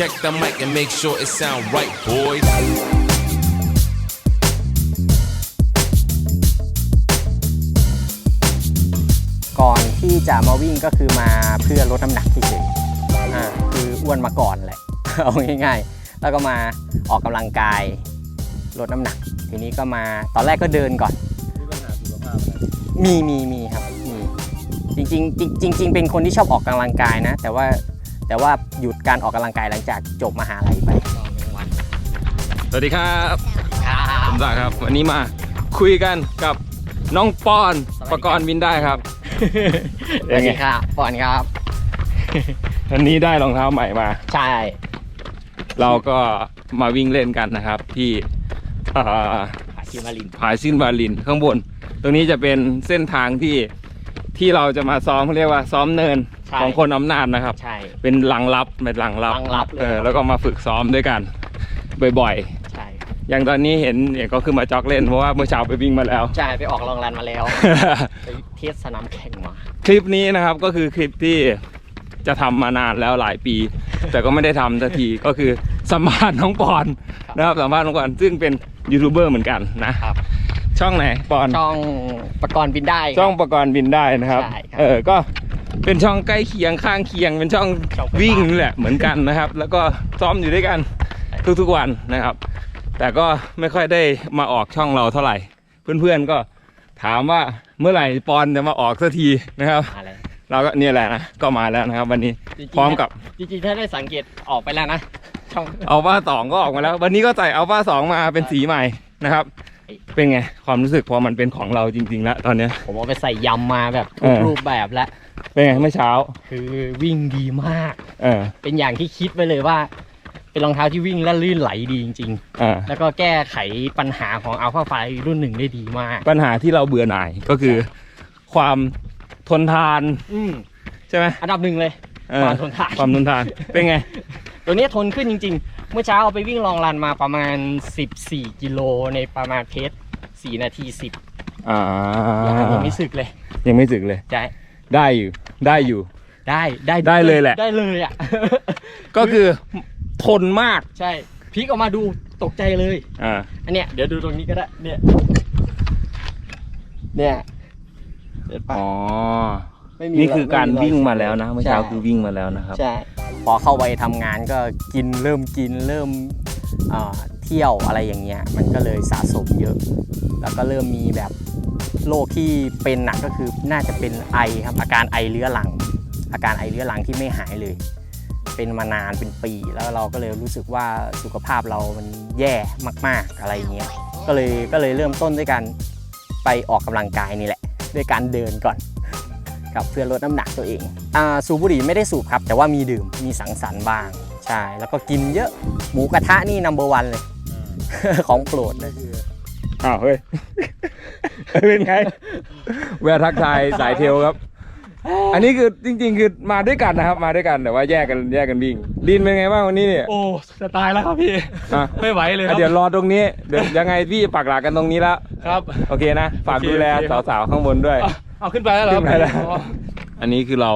check the mic and make sure it sound right, boys. ก่อนที่จะมาวิ่งก็คือมาเพื่อลดน้ำหนักเฉยๆอ่าคืออ้วนมาก่อนแหละ เอาง่ายๆ แล้วก็มาออกกำลังกายลดน้ำหนัก ทีนี้ก็มาตอนแรกก็เดินก่อน มีปัญหาสุขภาพอะไรมีมีมีครับมีจริงๆจริงจริง ๆ เป็นคนที่ชอบออกกำลังกายนะ แต่ว่า แต่ว่าหยุดการออกกำลังกายหลังจากจบมหาลัยไปตอนกลางวันสวัสดีครับครับผมศักดิ์ครับ วันนี้มาคุยกันกับน้องปอนประกรณ์บินได้ครับสวัสดีครับปอนครับวันนี้ได้รองเท้าใหม่มา ใช่ เราก็มาวิ่งเล่นกันนะครับ ที่เอ่ออาชิมารินผาซินบาลินข้างบน ตรงนี้จะเป็นเส้นทางที่ที่เราจะมาซ้อมเขาเรียกว่าซ้อมเนิน ใช่ของคนอำนาจนะครับ ใช่ เป็นหลังลับเป็นหลังลับหลังลับเลย เออแล้วก็มาฝึกซ้อมด้วยกันบ่อยใช่ครับๆอย่างตอนนี้เห็นเนี่ยก็คือมาจ็อกเล่นเพราะว่าเมื่อเช้าไปวิ่งมาแล้ว ใช่ไปออกลองรันมาแล้ว ไปเทสสนามแข่งมา คลิปนี้นะครับก็คือคลิปที่จะทำมานานแล้วหลายปี แต่ก็ไม่ได้ทำสักทีก็คือสัมภาษณ์น้องปอนนะครับสัมภาษณ์น้องปอนซึ่งเป็นยูทูบเบอร์เหมือนกันนะครับ ช่องไหนปอน ช่องประกรณ์บินได้ครับช่องประกรณ์บินได้นะครับ ใช่ครับ เออก็ เป็นช่องใกล้เคียงข้างเคียง เป็นช่องช่องไฟฟ้าวิ่งนี่แหละเหมือนกันนะครับ แล้วก็ซ้อมอยู่ด้วยกันทุกๆวันนะครับ แต่ก็ไม่ค่อยได้มาออกช่องเราเท่าไหร่ เพื่อนๆก็ถามว่าเมื่อไหร่ปอนจะมาออกสักทีนะครับอะไรเราก็เนี่ยแหละนะก็มาแล้วนะครับ วันนี้จงๆพร้อมกับจริงๆถ้าได้สังเกตออกไปแล้วนะช่องอัลฟาสองก็ออกมาแล้ว วันนี้ก็ใส่อัลฟาสองมาเป็นสีใหม่นะครับ เป็นไง ความรู้สึกพอมันเป็นของเราจริงๆแล้วตอนเนี้ย ผมเอาไปใส่ยำมาแบบทุเอกอรูปแบบแล้ว เป็นไงเมื่อเช้า คือวิ่งดีมาก เออเป็นอย่างที่คิดไว้เลยว่า เป็นรองเท้าที่วิ่งและลื่นไหลดีจริงอ่าๆแล้วก็แก้ไขปัญหาของอัลฟาไฟรุ่นหนึ่งได้ดีมาก ปัญหาที่เราเบื่อหน่ายก็คือ ความทนทานอืมใช่ไหมอันดับหนึ่งเลยเออความทนทาน ความทนทานเป็นไง ตัวนี้ทนขึ้นจริง ๆ เมื่อเช้าเอาไปวิ่งลองรันมาประมาณ 14 กิโลในประมาณเพจ4นาที 10อ่ายังไม่สึกเลยยังไม่ถึงเลยได้ได้อยู่ได้อยู่ ได้ได้ได้เลยแหละ ได้เลยอะ ก็คือทนมากใช่พลิกออกมาดูตกใจเลยอ่าอันเนี้ยเดี๋ยวดูตรงนี้ก็ได้เนี่ยเนี่ยเห็นปะอ๋อ ไม่มีนี่คือการไม่มีวิ่งมาแล้วนะเมื่อเช้าใช่คือวิ่งมาแล้วนะครับ ใช่ พอเข้าไปทำงานก็กินเริ่มกินเริ่มเอ่อเที่ยวอะไรอย่างเงี้ยมันก็เลยสะสมเยอะ แล้วก็เริ่มมีแบบโรคที่เป็นหนักก็คือน่าจะเป็นไอครับอาการไอเรื้อรัง อาการไอเรื้อรังที่ไม่หายเลย เป็นมานานเป็นปีแล้วเราก็เลยรู้สึกว่าสุขภาพเรามันแย่มาก ๆอะไรอย่างเงี้ยก็เลยก็เลยเริ่มต้นด้วยการไปออกกำลังกายนี่แหละ ด้วยการเดินก่อน กับเพื่อลดน้ำหนักตัวเองอ่าสูบบุหรี่ไม่ได้สูบครับ แต่ว่ามีดื่มมีสังสรรค์บ้างใช่แล้วก็กินเยอะหมูกระทะนี่นัมเบอร์วันเลย ของโปรดเลยอ้าวเฮ้ยเป็นไง แวะทักทายสายเทลครับ อันนี้คือจริง ๆ คือมาด้วยกันนะครับ มาด้วยกันแต่ว่าแยกกันแยกกันวิ่งดินเป็นไงบ้างวันนี้เนี่ยโอ้จะตายแล้วครับพี่อะไม่ไหวเลยคอะรับเดี๋ยวรอตรงนี้เดี๋ยวยังไงพี่ปักหลักกันตรงนี้แล้วครับ โอเคนะฝากโอเคดูแลโอเคครับสาวๆข้างบนด้วย เอาเอาขึ้นไปแล้วเหรอขึ้นไปแล้ว อ๋ออันนี้คือเรา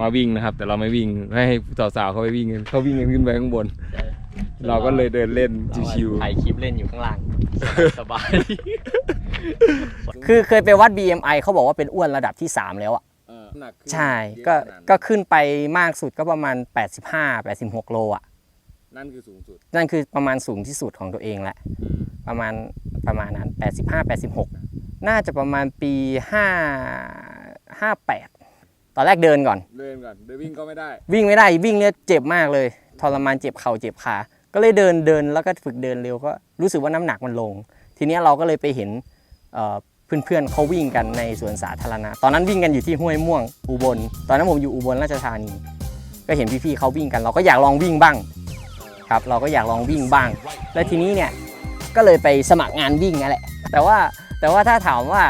มาวิ่งนะครับ แต่เราไม่วิ่งให้สาวๆเขาไปวิ่งกันเขาวิ่งกันขึ้นไปข้างบน เราก็เลยเดินเล่นชิวถ่ายคลิปเล่นอยู่ข้างล่าง สบายคือเคยไปวัด BMI เขาบอกว่าเป็นอ้วนระดับที่ 3 แล้วอะๆใช่ ก็ ก็ขึ้นไปมากสุดก็ประมาณ 85 86 โลอะ นั่นคือสูงสุด นั่นคือประมาณสูงที่สุดของตัวเองแหละ ประมาณ ประมาณนั้น 85 86 น่าจะประมาณปี5 58 ตอนแรกเดินก่อน เดินก่อนเดินวิ่งก็ไม่ได้ วิ่งไม่ได้วิ่งเนี่ยเจ็บมากเลยทรมานเจ็บเข่าเจ็บขา ก็เลยเดินเดินแล้วก็ฝึกเดินเร็วก็รู้สึกว่าน้ำหนักมันลง ทีเนี้ยเราก็เลยไปเห็นเอ่อเพื่อนๆเขาวิ่งกันในสวนสาธารณะ ตอนนั้นวิ่งกันอยู่ที่ห้วยม่วงอุบล ตอนนั้นผมอยู่อุบลราชธานี ก็เห็นพี่ๆเขาวิ่งกัน เราก็อยากลองวิ่งบ้างครับ เราก็อยากลองวิ่งบ้าง แล้วทีนี้เนี่ยก็เลยไปสมัครงานวิ่งนั่นแหละ แต่ว่า แต่ว่าถ้าถามว่า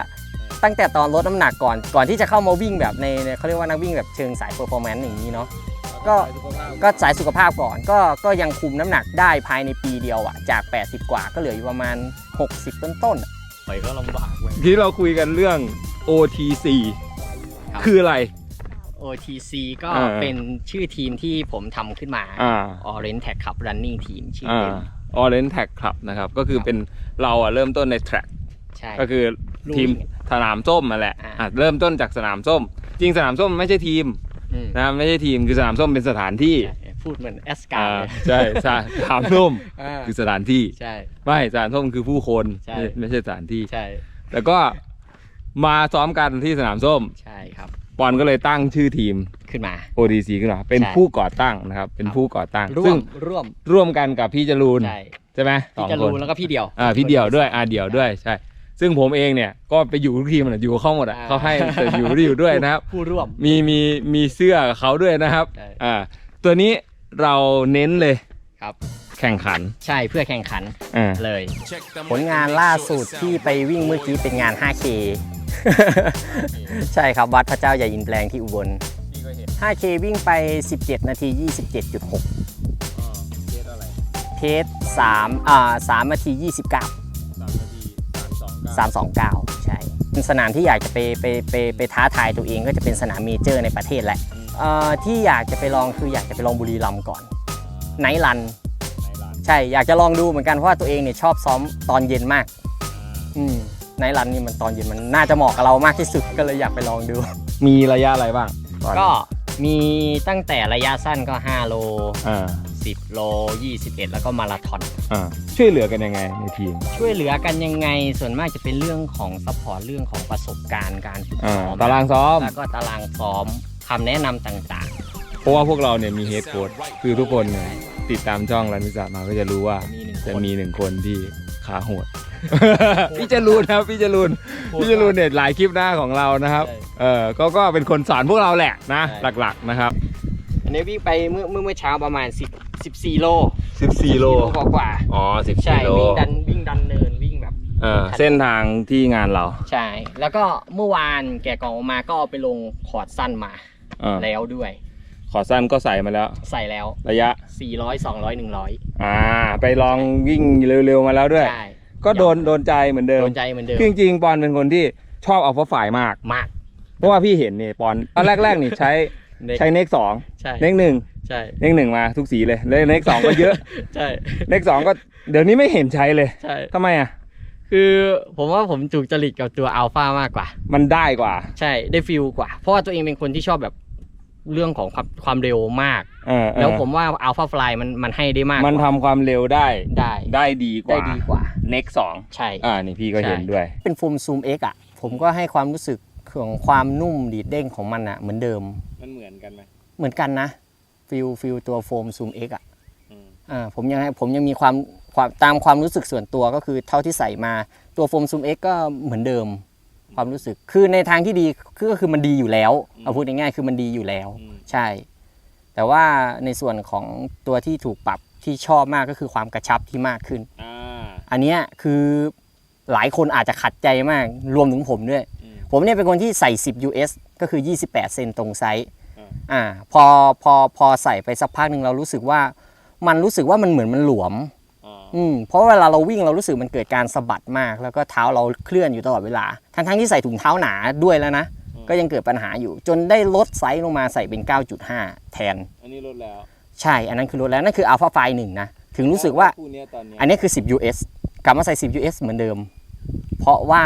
ตั้งแต่ตอนลดน้ำหนักก่อนก่อนที่จะเข้ามาวิ่งแบบในในเขาเรียกว่านักวิ่งแบบเชิงสายเปอร์ฟอร์แมนซ์อย่างนี้เนาะก็ก็สายสุขภาพก่อนก็ก็ยังคุมน้ำหนักได้ภายในปีเดียวอะจาก 80 กว่าก็เหลืออยู่ประมาณ 60 ต้นต้นๆอะไปก็ลำบากเว้ยที่เราคุยกันเรื่อง OTC ครับคืออะไร OTC ก็อ่าเป็นชื่อทีมที่ผมทำขึ้นมาอ่า Orange Tag Club Running Team ชื่ออ่าเต็ม Orange Tag Club นะครับ ก็คือเป็นเราอะเริ่มต้นใน track ใช่ ก็คือลูกทีมวิ่งสนามส้มมาแหละอ่า อะเริ่มต้นจากสนามส้ม จริงสนามส้มไม่ใช่ทีมอืมนะไม่ใช่ทีมคือสนามส้มเป็นสถานที่ใช่พูดเหมือนแอสกาอ่าเลยใช่ใช่สนามส้มอ่าคือสถานที่ ใช่ ไม่สนามส้มคือผู้คนใช่ ไม่ไม่ใช่สถานที่ ใช่แต่ก็มาซ้อมกันที่สนามส้มใช่ครับ ปอนก็เลยตั้งชื่อทีม ขึ้นมา ODC ขึ้นมาเป็นใช่ผู้ก่อตั้งนะครับ เป็นครับ ผู้ก่อตั้ง ร่วซึ่งมร่วมร่วมกันกับพี่จรูนใช่ใช่ไหมสพี่องจครูนนแล้วก็พี่เดียว อ่าพี่เดี่ยวด้วยอ่าเดี่ยวด้วยใช่ ซึ่งผมเองเนี่ยก็ไปอยู่ทุกทีมนะอยู่กับเขาหมดอะอ่าเขาให้แต่อยู่ที่อยู่ด้วยนะครับ ผู้ร่วมมีมีมีเสื้อกับเขาด้วยนะครับใช่อ่าตัวนี้เราเน้นเลยครับ แข่งขันใช่เพื่อแข่งขันอ่าเลย Check the ผลงานล่าสุดที่ไปวิ่งเมื่อกี้เป็นงาน 5K ใช่ครับวัดพระเจ้าใหญ่อินแปลงที่อุบล 5K วิ่งไป 17 นาที 27.6เพจ3อ่า3นาที 29 329 ใช่เป็นสนามที่อยากจะไปไปไปไปท้าทายตัวเองก็จะเป็นสนามเมเจอร์ในประเทศแหละเอ่อที่อยากจะไปลองคืออยากจะไปลองบุรีรัมย์ก่อนไนท์รันใช่อยากจะลองดูเหมือนกันเพราะว่าตัวเองเนี่ยชอบซ้อมตอนเย็นมากอืมไนท์รันนี่มันตอนเย็นมันน่าจะเหมาะกับเรามากที่สุดก็เลยอยากไปลองดู มีระยะอะไรบ้างตอนนี้ก็มีตั้งแต่ระยะสั้นก็ 5 โลอ่า 10 โล 21 แล้วก็มาราธอน อ่าช่วยเหลือกันยังไงในทีมช่วยเหลือกันยังไงส่วนมากจะเป็นเรื่องของซัพพอร์ตเรื่องของประสบการณ์การฝึกอ่าซ้อมตารางซ้อม แล้วก็ตารางซ้อมคำแนะนำต่างเพราะว่าพวกเราเนี่ยมีเฮดโค้ดคือทุกคนเนี่ยติดตามช่องรันวิสามาก็จะรู้ว่า ๆ มีหนึ่งคจะน มีหนึ่งคนที่ขาโหด พี่จรูนครับพี่จรูนพี่จรูนเนี่ยหลายคลิปหน้าของเรานะครับ ใช่เออก็ก็เป็นคนสอนพวกเราแหละนะ ใช่ หลักๆนะครับอั นนี้วิ่งไปเมื่อเมื่อเมื่อเช้าประมาณ10 14โล14 โล กว่ากว่าอ๋อๆใช่14โลวิ่งดันวิ่งดันเนินวิ่งแบบ เออเส้นทางที่งานเราใช่ แล้วก็เมื่อวานแกะกล่องออกมาก็เอาไปลงคอร์ดสั้นมาเออแล้วด้วย ขอสั้นก็ใส่มาแล้ว ใส่แล้ว ระยะ 400 200 100 อ่า ไปลองวิ่งเร็วๆมาแล้วด้วย ใช่ก็โดนโดนใจเหมือนเดิมโดนใจเหมือนเดิมคือจริงๆปอนเป็นคนที่ชอบเอาฟฝ่ายมาก มาก เพราะว่าพี่เห็นเนี่ยปอนตอนแรกๆนี่ใช้เน็ก ใช้เน็กสองใช่เน็กหนึ่งใช่เน็กหนึ่งมาทุกสีเลยแล้วเน็กสองก็เยอะใช่เน็กสองก็เดี๋ยวนี้ไม่เห็นใช้เลยใช่ทำไมอะคือผมว่าผมจูกจริตกับตัวอัลฟามากกว่า มันได้กว่า ใช่ได้ฟิลกว่า เพราะว่าตัวเองเป็นคนที่ชอบแบบเรื่องของความความเร็วมากเออเออแล้วผมว่าอัลฟาฟลายมันมันให้ได้มาก มันกว่าทำความเร็วได้ ได้ ได้ดีกได้ว่าดีกว่า เน็กสองใช่ อ่า นี่พี่ก็เห็นใช่ด้วย เป็นโฟมซูม X อะ ผมก็ให้ความรู้สึกของความนุ่มดีดเด้งของมันอะเหมือนเดิม มันเหมือนกันไหมเหมือนกันนะฟิลฟิลตัวโฟมซูม X อะอ่าผมยังให้ผมยังมีความความตามความรู้สึกส่วนตัวก็คือเท่าที่ใส่มาตัวโฟมซูม X ก็เหมือนเดิม ความรู้สึกคือในทางที่ดีคือก็คือมันดีอยู่แล้วเอาพูดง่ายๆคือมันดีอยู่แล้วใช่ แต่ว่าในส่วนของตัวที่ถูกปรับที่ชอบมากก็คือความกระชับที่มากขึ้น อ่าอันเนี้ยคือหลายคนอาจจะขัดใจมากรวมถึงผมด้วยอืม ผมเนี่ยเป็นคนที่ใส่ 10 US ก็คือ 28 เซนตรงไซส์อ่าอ่าพอพอพอใส่ไปสักพักหนึ่งเรารู้สึกว่า มันรู้สึกว่ามันเหมือนมันหลวมอืมเพราะเวลาเราวิ่งเรารู้สึกมันเกิดการสะบัดมาก แล้วก็เท้าเราเคลื่อนอยู่ตลอดเวลา ทั้งทั้งๆที่ใส่ถุงเท้าหนาด้วยแล้วนะ ก็ยังเกิดปัญหาอยู่ จนได้ลดไซส์ลงมาใส่เป็น 9.5 แทน อันนี้ลดแล้ว ใช่ อันนั้นคือลดแล้ว นั่นคือ Alpha Fly หนึ่งนะ ถึงรู้สึกว่าคู่นี้ตอนนี้อันนี้คือ 10 US กลับมาใส่ 10 US เหมือนเดิม เพราะว่า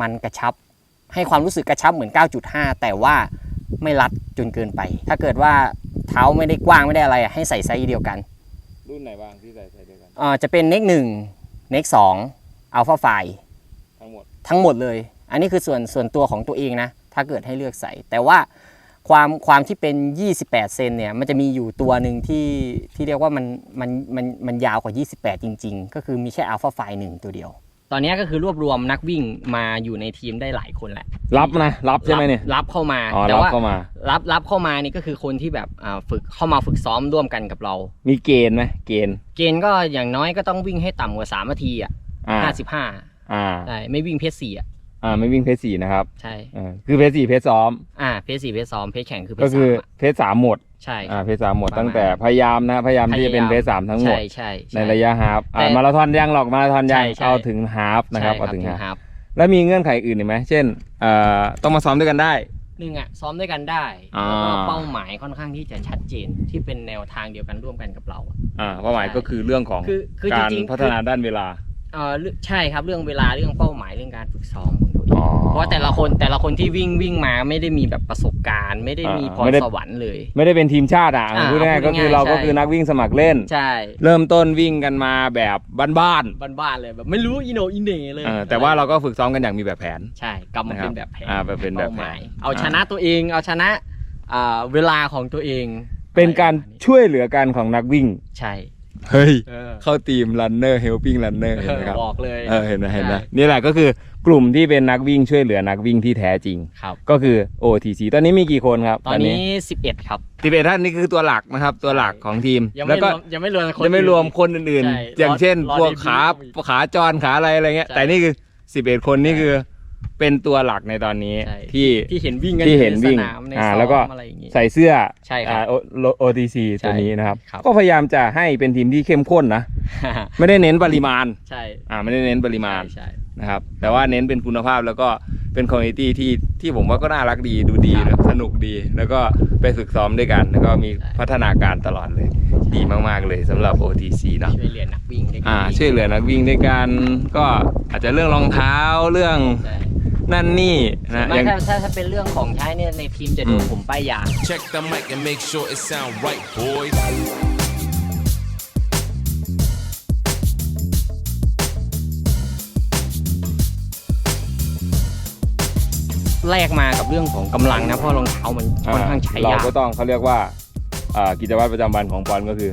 มันกระชับ ให้ความรู้สึกกระชับเหมือน 9.5 แต่ว่าไม่รัดจนเกินไป ถ้าเกิดว่าเท้าไม่ได้กว้างไม่ได้อะไรอะให้ใส่ไซส์เดียวกันรุ่นไหนบ้างที่ใส่ใส่ด้วยกัน อ่าจะเป็น Neck 1 Neck 2 Alpha Fly ทั้งหมด ทั้งหมดเลย อันนี้คือส่วนส่วนตัวของตัวเองนะ ถ้าเกิดให้เลือกใส่ แต่ว่าความความที่เป็น 28 เซนเนี่ย มันจะมีอยู่ตัวหนึ่งที่ที่เรียกว่ามันมันมันมันยาวกว่า 28 จริง ๆ ก็คือมีแค่ Alpha Fly หนึ่งตัวเดียว ตอนนี้ก็คือรวบรวมนักวิ่งมาอยู่ในทีมได้หลายคนแหละรับนะรับใช่ไหมเนี่ยรับเข้ามาอ๋อแต่รับว่าเข้ามารับรับเข้ามานี่ก็คือคนที่แบบอ่าฝึกเข้ามาฝึกซ้อมร่วมกันกับเรา มีเกณฑ์ไหมเกณฑ์ เกณฑ์ก็อย่างน้อยก็ต้องวิ่งให้ต่ำกว่า3นาทีอะอ่า55อ่าใช่ไม่วิ่งเพจสี่อะอ่าไม่วิ่งเพจสี่นะครับ ใช่อ่าคือเพจสี่เพจซ้อมอ่าเพจสี่เพจซ้อมเพจแข่งคือเพก็จคืสาอมอะเพจสามหมด ใช่อ่าเพจสามหมดประมาณ ตั้งแต่พยายามนะพยายามที่จะเป็นเพจสามทั้งหมด ใช่ใช่ช่ในระยะฮาฟอ่าแต่มาราธอนยังหรอกมาราธอนยังใช่ใช่ เอาถึงฮาฟนะครับใช่เอาถึงฮาฟฮาฟแล้วมีเงื่อนไขอื่นอีกไหมเช่นเอ่อต้องมาซ้อมด้วยกันได้ หนึ่งอะซ้อมด้วยกันได้อ่า แล้วก็เป้าหมายค่อนข้างที่จะชัดเจนที่เป็นแนวทางเดียวกันร่วมกันกับเราอะ อ่าเป้าหมายก็คือเรื่องของคือคือการจริงๆ พัฒนาด้านเวลา เอ่อเรื่องใช่ครับเรื่องเวลาเรื่องเป้าหมายเรื่องการฝึกซ้อมของตัว เองอ๋อเพราะว่าแต่ละคนแต่ละคนที่วิ่งวิ่งมาไม่ได้มีแบบประสบการณ์ ไม่ได้มีอ่าพรไม่ได้สวรรค์เลย ไม่ได้เป็นทีมชาติอะอ่าพูดง่ายๆพูก็ดง่ายๆคือเราก็ใช่คือนักวิ่งสมัครเล่น ใช่เริ่มต้นวิ่งกันมาแบบบ้านบ้านๆเลยแบบไม่รู้อิโหนอิเหน่เลยๆเออแต่ว่าเราก็ฝึกซ้อมกันอย่างมีแบบแผน ใช่กลับมานะครับเป็นแบบแผนอ่าแบบเป็นแบบแผน ป้าหมายเอาอ่าชนะตัวเองเอาชนะอ่าเวลาของตัวเองเป็นการอะไประมณช่วยเหลือกันของนักวิ่ง ใช่เฮ้ยเออเข้าทีม runner helping runner เห็นไหมครับบอกเลย เออเห็นไหมเห็นไหมใช่นี่แหละก็คือ กลุ่มที่เป็นนักวิ่งช่วยเหลือนักวิ่งที่แท้จริง ครับ ก็คือ OTC ตอนนี้มีกี่คนครับตอนนี้ 11 ครับสิบเอ็ดท่านนี่คือตัวหลักนะครับ ตัวหลักของทีม ยังแล้ไม่วก็รวมยังไม่รวมคน จะไม่รวมอื่นคนอื่นใช่ๆ อย่างเช่น รอพวกรอขาดีขาจรขาอะไรอะไรเงี้ย ใช่แต่นี่คือสิบเอ็ดคนนี่คือเป็นตัวหลักในตอนนี้ใช่ ที่ ที่เห็นวิ่งกันที่เห็นวิ่งใสนามในอ่าซ้อมแล้วก็อะไรอย่างงี้ ใส่เสื้อใช่ครับอ่า O- OTC ใช่ตัวนี้นะครับ ครับ ก็พยายามจะให้เป็นทีมที่เข้มข้นนะ ไม่ได้เน้นปริมาณ ใช่อ่าไม่ได้เน้นปริมาณ ใช่ นะครับ แต่ว่าเน้นเป็นคุณภาพแล้วก็เป็นคอมมูนิตี้ที่ที่ผมว่าก็น่ารักดีดูดีนะสนุกดี แล้วก็ไปฝึกซ้อมด้วยกัน แล้วก็มีพัฒนาการตลอดเลย ดีมากๆเลยสำหรับ OTC เนาะช่วยเหลือนักวิ่งได้อ่าช่วยเหลือนักวิ่งด้วยกันก็อาจจะเรื่องรองเท้าเรื่องใช่นั่นนี่นะไม่อย่าง ถ้าถ้าถ้าเป็นเรื่องของใช้เนี่ยในทีมจะโดนอืมผมป้ายยา Check the mic and make sure it sound right, boys. แลกมากับเรื่องของกำลังนะเพราะรองเท้ามันค่อนข้างใช้เรายากก็ต้องเขาเรียกว่าอ่ากิจวัตรประจำวันของปอนก็คือ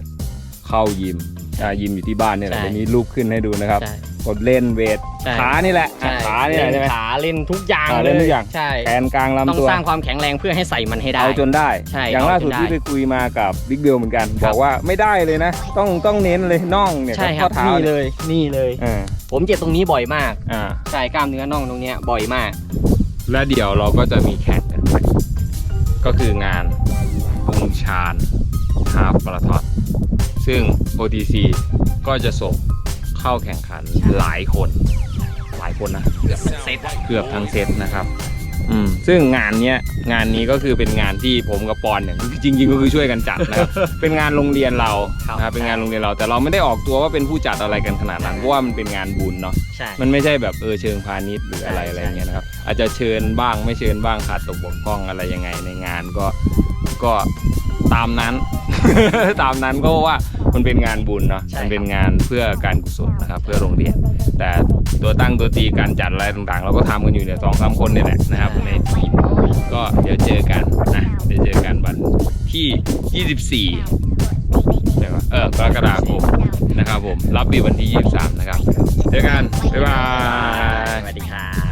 เข้ายิมอ่ายิมอยู่ที่บ้านเนี่ยแหละใช่จะมีรูปขึ้นให้ดูนะครับใช่กดเล่นเวทใช่ขานี่แหละอะใช่ขานี่แหละใช่ไหมเล่นขาเล่นทุกอย่างอ่าเลเล่ยนทุกอย่างใช่แขนกลางต้องลำตัวสร้างความแข็งแรงเพื่อให้ใส่มันให้ได้เอาจนได้ใช่อย่างล่าสุดเอาจนได้ที่ไปคุยมากับบิ๊กเบลเหมือนกันครับบอกว่าไม่ได้เลยนะ ต้องต้องเน้นเลยน่องเนี่ยใช่กับครัข้อบเท้านี่เนี่เลยยนี่เลยเออผมเจ็บตรงนี้บ่อยมากอ่าใช่กล้ามเนื้อน่องตรงเนี้ยบ่อยมาก และเดี๋ยวเราก็จะมีแข่งกันไปก็คืองานองชาญฮาฟมาราธอนซึ่ง OTC ก็จะส่งเข้าแข่งขันหลายคน หลายคนนะเซตเกือบทั้งเซตนะครับ อืมซึ่งงานเนี้ยงานนี้ก็คือเป็นงานที่ผมกับปอนเนี่ยจริงๆก็คือช่วยกันจัดนะครับ เป็นงานโรงเรียนเราครับ นะครับเป็นงานโรงเรียนเราแต่เราไม่ได้ออกตัวว่าเป็นผู้จัดอะไรกันขนาดนั้นเพราะว่ามันเป็นงานบุญเนาะใช่ มันไม่ใช่แบบเออเชิงพาณิชย์หรืออะไรใช่ อะไรเงี้ยนะครับ อาจจะเชิญบ้างไม่เชิญบ้างขาดตกบกพร่องอะไรยังไงในงานก็ก็ตามนั้น ตามนั้นก็ว่า มันเป็นงานบุญเนาะใช่มันเป็นงานเพื่อการกุศลนะครับ เพื่อโรงเรียน แต่ตัวตั้งตัวตีการจัดอะไรต่างๆ เราก็ทำกันอยู่เนี่ยสองสามคนเนี่ยแหละนะครับในทีมก็เดี๋ยวเจอกันนะเดี๋ยวเจอกันวันที่ 24 ใช่ปะเออกรกฎาคมนะครับผม รับบีวันที่ 23 นะครับ เจอกัน บ๊ายบาย